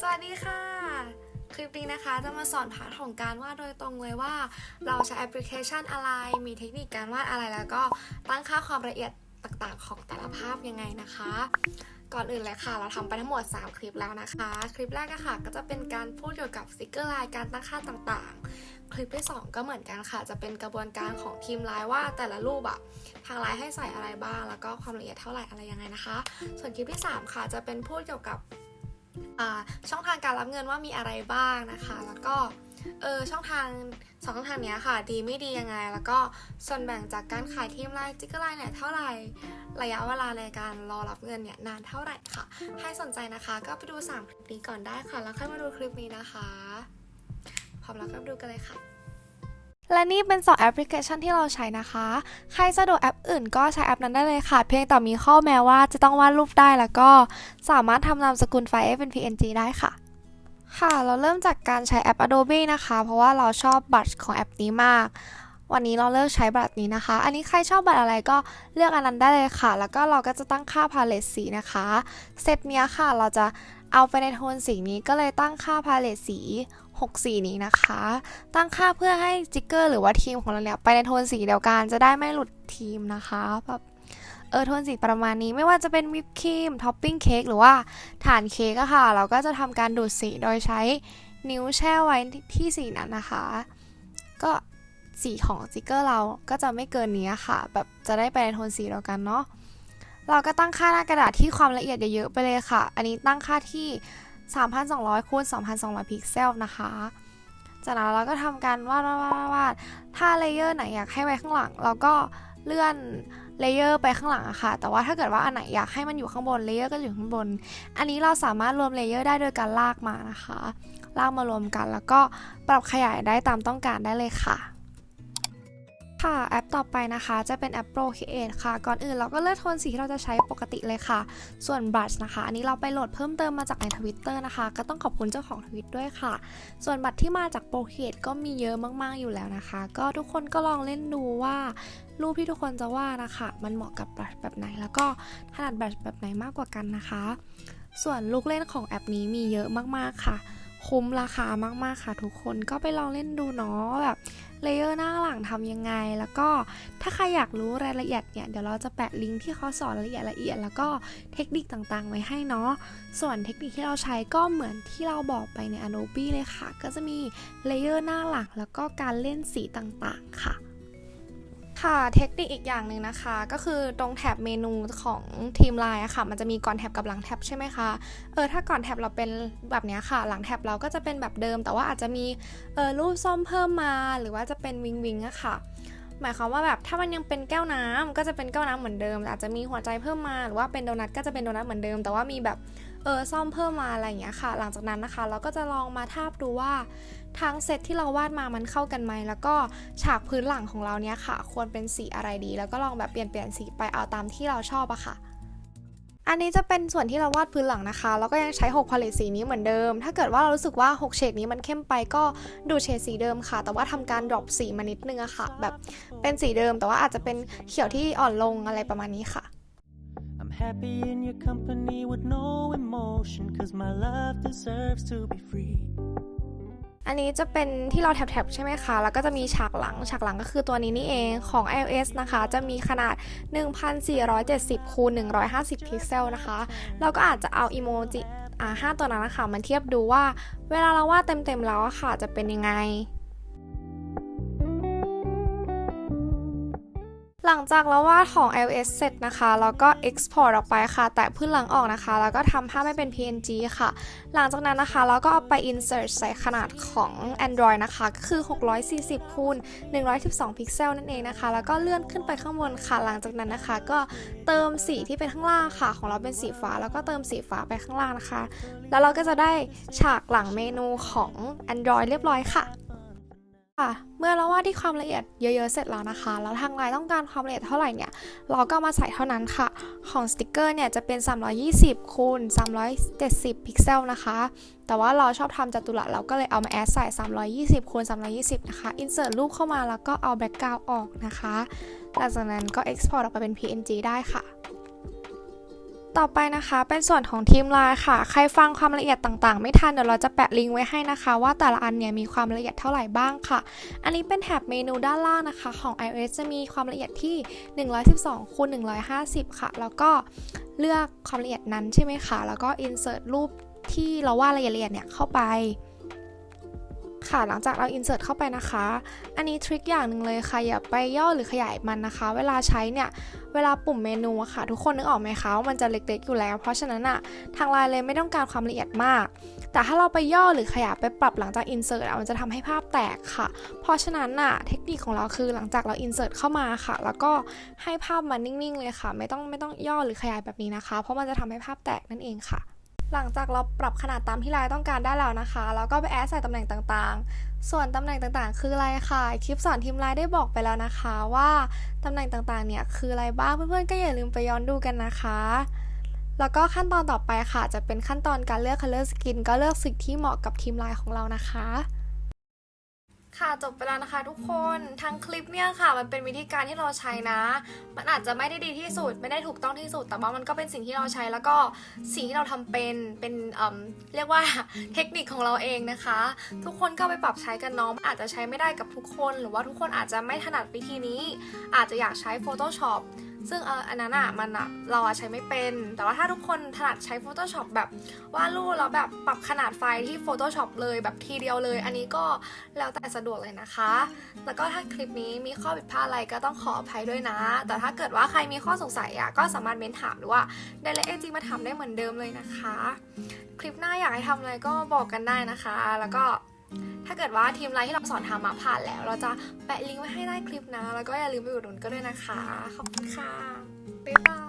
สวัสดีค่ะ คลิปนี้นะคะจะมาสอนพาร์ทของการวาดโดยตรงเลยว่า เราใช้แอปพลิเคชันอะไร มีเทคนิคการวาดอะไรแล้วก็ตั้งค่าความละเอียดต่างๆ ของแต่ละภาพยังไงนะคะ ก่อนอื่นเลยค่ะ เราทำไปทั้งหมด 3 คลิปแล้วนะคะ คลิปแรกอะค่ะ ก็จะเป็นการพูดเกี่ยวกับสติกเกอร์ลายการตั้งค่าต่างๆ คลิปที่ 2 ก็เหมือนกันค่ะ จะเป็นกระบวนการของทีมไลน์ว่าแต่ละรูปอะทางไลน์ให้ใส่อะไรบ้าง แล้วก็ความละเอียดเท่าไหร่อะไรยังไงนะคะ ส่วนคลิปที่ 3 ค่ะ จะเป็นพูดเกี่ยวกับ ช่องทางการรับเงินว่ามีอะไรบ้างนะคะ แล้วก็เออช่องทางสองช่องทางนี้ค่ะ ดีไม่ดียังไง แล้วก็ส่วนแบ่งจากการขายทีมไลน์จิกเกอร์ไลน์เนี่ยเท่าไหร่ระยะเวลาในการรอรับเงินเนี่ยนานเท่าไหร่ค่ะให้สนใจนะคะ ก็ไปดู3คลิปนี้ก่อนได้ค่ะ แล้วค่อยมาดูคลิปนี้นะคะพร้อมแล้วก็ดูกันเลยค่ะ และนี่เป็น 2 แอปพลิเคชันที่เราใช้นะคะ ใครสะดวกแอปอื่นก็ใช้แอปนั้นได้เลยค่ะ เพียงแต่มีข้อแม้ว่าจะต้องวาดรูปได้แล้วก็สามารถทำนามสกุลไฟล์ให้เป็น PNG ได้ค่ะ ค่ะ เราเริ่มจากการใช้แอป Adobe นะคะ เพราะว่าเราชอบบัตรของแอปนี้มาก วันนี้เราเลือกใช้บัตรนี้นะคะ อันนี้ใครชอบบัตรอะไรก็เลือกอันนั้นได้เลยค่ะ แล้วก็เราก็จะตั้งค่าพาเลตสีนะคะ เซตเนี้ยค่ะ เราจะ เอาไปในโทนสีนี้ก็เลยตั้งค่าพาเลตสี 6 สีนี้นะคะ ตั้งค่าเพื่อให้จิกเกอร์หรือว่าทีมของเราเนี่ยไปในโทนสีเดียวกันจะได้ไม่หลุดทีมนะคะแบบเออโทนสีประมาณนี้ไม่ว่าจะเป็นวิปครีมท็อปปิ้งเค้กหรือว่าฐานเค้กอะค่ะ เราก็จะทำการดูดสีโดยใช้นิ้วแช่ไว้ที่สีนั้นนะคะ ก็สีของสติกเกอร์เราก็จะไม่เกินนี้ค่ะ แบบจะได้ไปในโทนสีเดียวกันเนาะ เราก็ตั้งค่าหน้ากระดาษที่ความละเอียดเยอะๆไปเลยค่ะ อันนี้ตั้งค่าที่ 3,200คูณ2,200 พิกเซลนะคะ จากนั้นเราก็ทำการวาดวาดวาดวาดถ้าเลเยอร์ไหนอยากให้ไว้ข้างหลัง เราก็เลื่อนเลเยอร์ไปข้างหลังอะค่ะ แต่ว่าถ้าเกิดว่าอันไหนอยากให้มันอยู่ข้างบนเลเยอร์ก็อยู่ข้างบน อันนี้เราสามารถรวมเลเยอร์ได้โดยการลากมานะคะ ลากมารวมกันแล้วก็ปรับขยายได้ตามต้องการได้เลยค่ะ ค่ะแอปต่อไปนะคะจะเป็นแอป Procreate ค่ะ ก่อนอื่นเราก็เลือกโทนสีที่เราจะใช้ปกติเลยค่ะ ส่วน Brush นะคะ อันนี้เราไปโหลดเพิ่มเติมมาจากใน Twitter นะคะ ก็ต้องขอบคุณเจ้าของทวิตด้วยค่ะ ส่วนบัตรที่มาจาก Procreate ก็มีเยอะมากๆอยู่แล้วนะคะ ก็ทุกคนก็ลองเล่นดูว่ารูปที่ทุกคนจะวาดนะคะ มันเหมาะกับ Brush แบบไหน แล้วก็ถนัด Brush แบบไหนมากกว่ากันนะคะ ส่วนลูกเล่นของแอปนี้มีเยอะมากๆค่ะ คุ้มราคามากๆค่ะทุกคนก็ไปลองเล่นดูเนาะแบบเลเยอร์หน้าหลังทำยังไง แล้วก็ถ้าใครอยากรู้รายละเอียดเนี่ย เดี๋ยวเราจะแปะลิงก์ที่เขาสอนละเอียดละเอียด แล้วก็เทคนิคต่างๆ ไว้ให้เนาะส่วนเทคนิคที่เราใช้ก็เหมือนที่เราบอกไปใน Adobe เลยค่ะ ก็จะมีเลเยอร์หน้าหลังแล้วก็การเล่นสีต่างๆค่ะ ค่ะเทคนิคอีกอย่างหนึ่งนะคะ ก็คือตรงแท็บเมนูของทีมไลน์อะค่ะ มันจะมีก่อนแท็บกับหลังแท็บใช่ไหมคะเออถ้าก่อนแท็บเราเป็นแบบเนี้ยค่ะ หลังแท็บเราก็จะเป็นแบบเดิม แต่ว่าอาจจะมีเออรูปส้มเพิ่มมา หรือว่าจะเป็นวิงวิงอะค่ะหมายความว่าแบบถ้ามันยังเป็นแก้วน้ำก็จะเป็นแก้วน้ำเหมือนเดิม อาจจะมีหัวใจเพิ่มมาหรือว่าเป็นโดนัทก็จะเป็นโดนัทเหมือนเดิม แต่ว่ามีแบบ เออซ่อมเพิ่มมาอะไรอย่างเงี้ยค่ะ หลังจากนั้นนะคะ เราก็จะลองมาทาบดูว่าทั้งเซตที่เราวาดมามันเข้ากันไหม แล้วก็ฉากพื้นหลังของเราเนี้ยค่ะ ควรเป็นสีอะไรดี แล้วก็ลองแบบเปลี่ยนเปลี่ยนสีไปเอาตามที่เราชอบอะค่ะอันนี้จะเป็นส่วนที่เราวาดพื้นหลังนะคะ แล้วก็ยังใช้ 6 พาเลตสีนี้เหมือนเดิม ถ้าเกิดว่าเรารู้สึกว่า 6 เฉดนี้มันเข้มไปก็ดูเฉดสีเดิมค่ะ แต่ว่าทำการดรอปสีมานิดนึงอะค่ะ แบบเป็นสีเดิมแต่ว่าอาจจะเป็นเขียวที่อ่อนลงอะไรประมาณนี้ค่ะ happy in your company with no emotion, cause my love deserves to be free. อันนี้จะเป็นที่เราแท็บๆใช่ไหมคะ แล้วก็จะมีฉากหลัง ฉากหลังก็คือตัวนี้นี่เองของ iOS นะคะ จะมีขนาด 1470คูณ150 พิกเซลนะคะ เราก็อาจจะเอาอีโมจิอ่าห้าตัวนั้นนะคะมาเทียบดูว่า เวลาเราวาดเต็มๆแล้วอะค่ะ จะเป็นยังไง หลังจากเราวาดของ iOS เสร็จนะคะแล้วก็ export ออกไปค่ะ แตะพื้นหลังออกนะคะ แล้วก็ทำภาพให้เป็น PNG ค่ะ หลังจากนั้นนะคะ เราก็เอาไป insert ใส่ขนาดของ Android นะคะ ก็คือ 640คูณ112 พิกเซลนั่นเองนะคะ แล้วก็เลื่อนขึ้นไปข้างบนค่ะ หลังจากนั้นนะคะ ก็เติมสีที่เป็นข้างล่างค่ะ ของเราเป็นสีฟ้า แล้วก็เติมสีฟ้าไปข้างล่างนะคะ แล้วเราก็จะได้ฉากหลังเมนูของ Android เรียบร้อยค่ะ ค่ะเมื่อเราวาดที่ความละเอียดเยอะๆเสร็จแล้วนะคะ แล้วทางไลน์ต้องการความละเอียดเท่าไหร่เนี่ย เราก็มาใส่เท่านั้นค่ะ ของสติกเกอร์เนี่ยจะเป็น 320คูณ370 พิกเซลนะคะ แต่ว่าเราชอบทำจัตุรัสเราก็เลยเอามาแอดใส่ 320คูณ320 นะคะ insert รูปเข้ามาแล้วก็เอาแบ็กกราวด์ออกนะคะ หลังจากนั้นก็ export ออกไปเป็น PNG ได้ค่ะ ต่อไปนะคะเป็นส่วนของทีมไลน์ค่ะ ใครฟังความละเอียดต่างๆ ไม่ทันเดี๋ยวเราจะแปะลิงก์ไว้ให้นะคะ ว่าแต่ละอันเนี่ยมีความละเอียดเท่าไหร่บ้างค่ะ อันนี้เป็นแถบเมนูด้านล่างนะคะ ของ iOS จะมีความละเอียดที่ 112คูณ150 ค่ะ แล้วก็เลือกความละเอียดนั้นใช่ไหมคะแล้วก็ insert รูปที่เราวาดละเอียดๆเนี่ยเข้าไป ค่ะ หลังจากเรา insert เข้าไปนะคะ อันนี้ทริคอย่างหนึ่งเลยค่ะ อย่าไปย่อหรือขยายมันนะคะ เวลาใช้เนี่ย เวลาปุ่มเมนูค่ะ ทุกคนนึกออกไหมคะว่ามันจะเล็กๆอยู่แล้ว เพราะฉะนั้นอะทางไลน์เลยไม่ต้องการความละเอียดมาก แต่ถ้าเราไปย่อหรือขยายไปปรับหลังจาก insert อะมันจะทำให้ภาพแตกค่ะ เพราะฉะนั้นอะเทคนิคของเราคือหลังจากเรา insert เข้ามาค่ะ แล้วก็ให้ภาพมันนิ่งๆเลยค่ะ ไม่ต้องไม่ต้องย่อหรือขยายแบบนี้นะคะ เพราะมันจะทำให้ภาพแตกนั่นเองค่ะ หลังจากเราปรับขนาดตามที่ไลน์ต้องการได้แล้วนะคะ แล้วก็ไปแอดใส่ตำแหน่งต่างๆ ส่วนตำแหน่งต่างๆ คืออะไรค่ะ คลิปสอนทีมไลน์ได้บอกไปแล้วนะคะว่าตำแหน่งต่างๆ เนี่ยคืออะไรบ้าง เพื่อนๆ ก็อย่าลืมไปย้อนดูกันนะคะ แล้วก็ขั้นตอนต่อไปค่ะ จะเป็นขั้นตอนการเลือก color skin ก็เลือกสิ่งที่เหมาะกับทีมไลน์ของเรานะคะ ค่ะจบไปแล้วนะคะทุกคนทั้งคลิปเนี่ยค่ะ มันเป็นวิธีการที่เราใช้นะ มันอาจจะไม่ได้ดีที่สุด ไม่ได้ถูกต้องที่สุด แต่ว่ามันก็เป็นสิ่งที่เราใช้แล้วก็สิ่งที่เราทำเป็นเป็นเเรียกว่าเทคนิคของเราเองนะคะ ทุกคนก็ไปปรับใช้กันเน้องอาจจะใช้ไม่ได้กับทุกคน หรือว่าทุกคนอาจจะไม่ถนัดวิธีนี้ อาจจะอยากใช้ Photoshop ซึ่งเอออันนั้นอะมันอะเราอะใช้ไม่เป็น แต่ว่าถ้าทุกคนถนัดใช้ Photoshop แบบวาดรูปแล้วแบบปรับขนาดไฟล์ที่ Photoshop เลยแบบทีเดียวเลย อันนี้ก็แล้วแต่สะดวกเลยนะคะ แล้วก็ถ้าคลิปนี้มีข้อผิดพลาดอะไรก็ต้องขออภัยด้วยนะ แต่ถ้าเกิดว่าใครมีข้อสงสัยอะก็สามารถเม้นถามหรือว่าไดเรกเอจีมาถามได้เหมือนเดิมเลยนะคะ คลิปหน้าอยากให้ทำอะไรก็บอกกันได้นะคะ แล้วก็ ถ้าเกิดว่าทีมไลน์ที่เราสอนทำมาผ่านแล้ว เราจะแปะลิงก์ไว้ให้ใต้คลิปนะ แล้วก็อย่าลืมไปอุดหนุนก็ด้วยนะคะ ขอบคุณค่ะ บ๊ายบาย